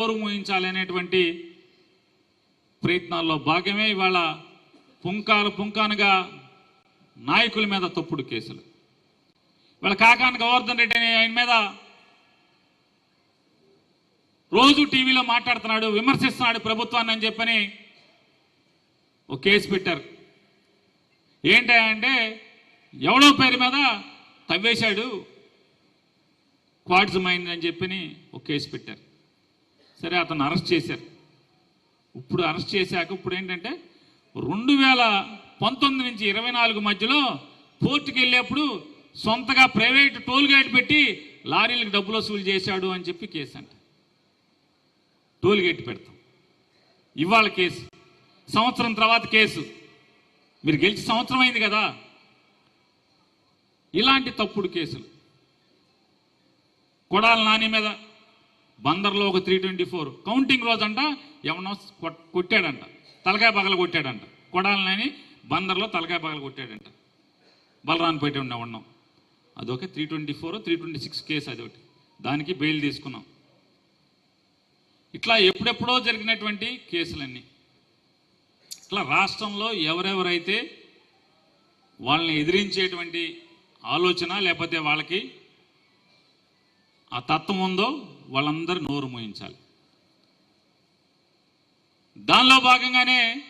నోరు మూయించాలి అనేటువంటి ప్రయత్నాల్లో భాగమే ఇవాళ పుంకాలు పుంకానుగా నాయకుల మీద తప్పుడు కేసులు. ఇవాళ కాకాని గోవర్ధన్ రెడ్డి అనే ఆయన మీద రోజు టీవీలో మాట్లాడుతున్నాడు విమర్శిస్తున్నాడు ప్రభుత్వాన్ని అని చెప్పని ఒక కేసు పెట్టారు. ఏంటంటే ఎవడో పేరు మీద తవ్వేశాడు క్వాడ్స్ మైండ్ అని చెప్పని ఒక కేసు పెట్టారు. సరే అతను అరెస్ట్ చేశారు. ఇప్పుడు అరెస్ట్ చేశాక ఇప్పుడు ఏంటంటే రెండు వేల పంతొమ్మిది నుంచి ఇరవై నాలుగు మధ్యలో పోర్టుకి వెళ్ళేప్పుడు సొంతగా ప్రైవేట్ టోల్ గేట్ పెట్టి లారీలకు డబ్బులు వసూలు చేశాడు అని చెప్పి కేసు అంట. టోల్ గేట్ పెడతాం. ఇవాళ కేసు. సంవత్సరం తర్వాత కేసు. మీరు గెలిచి సంవత్సరం అయింది కదా. ఇలాంటి తప్పుడు కేసులు. కొడాల నాని మీద బందర్లో ఒక త్రీ ట్వంటీ ఫోర్ కౌంటింగ్ రోజంట ఎవనో కొట్టాడంట. తలకాయ పగల కొట్టాడంట. కొడాలని బందర్లో తలకాయ పగల కొట్టాడంట. బలరాన్పేట ఉండే ఉన్నాం. అదొక three twenty four three twenty six case అదొకటి దానికి బెయిల్ తీసుకున్నాం. ఇట్లా ఎప్పుడెప్పుడో జరిగినటువంటి కేసులన్నీ. ఇట్లా రాష్ట్రంలో ఎవరెవరైతే వాళ్ళని ఎదిరించేటువంటి ఆలోచన లేకపోతే వాళ్ళకి ఆ తత్వం ఉందో వాళ్ళందరూ నోరు మోయించాలి. దానిలో భాగంగానే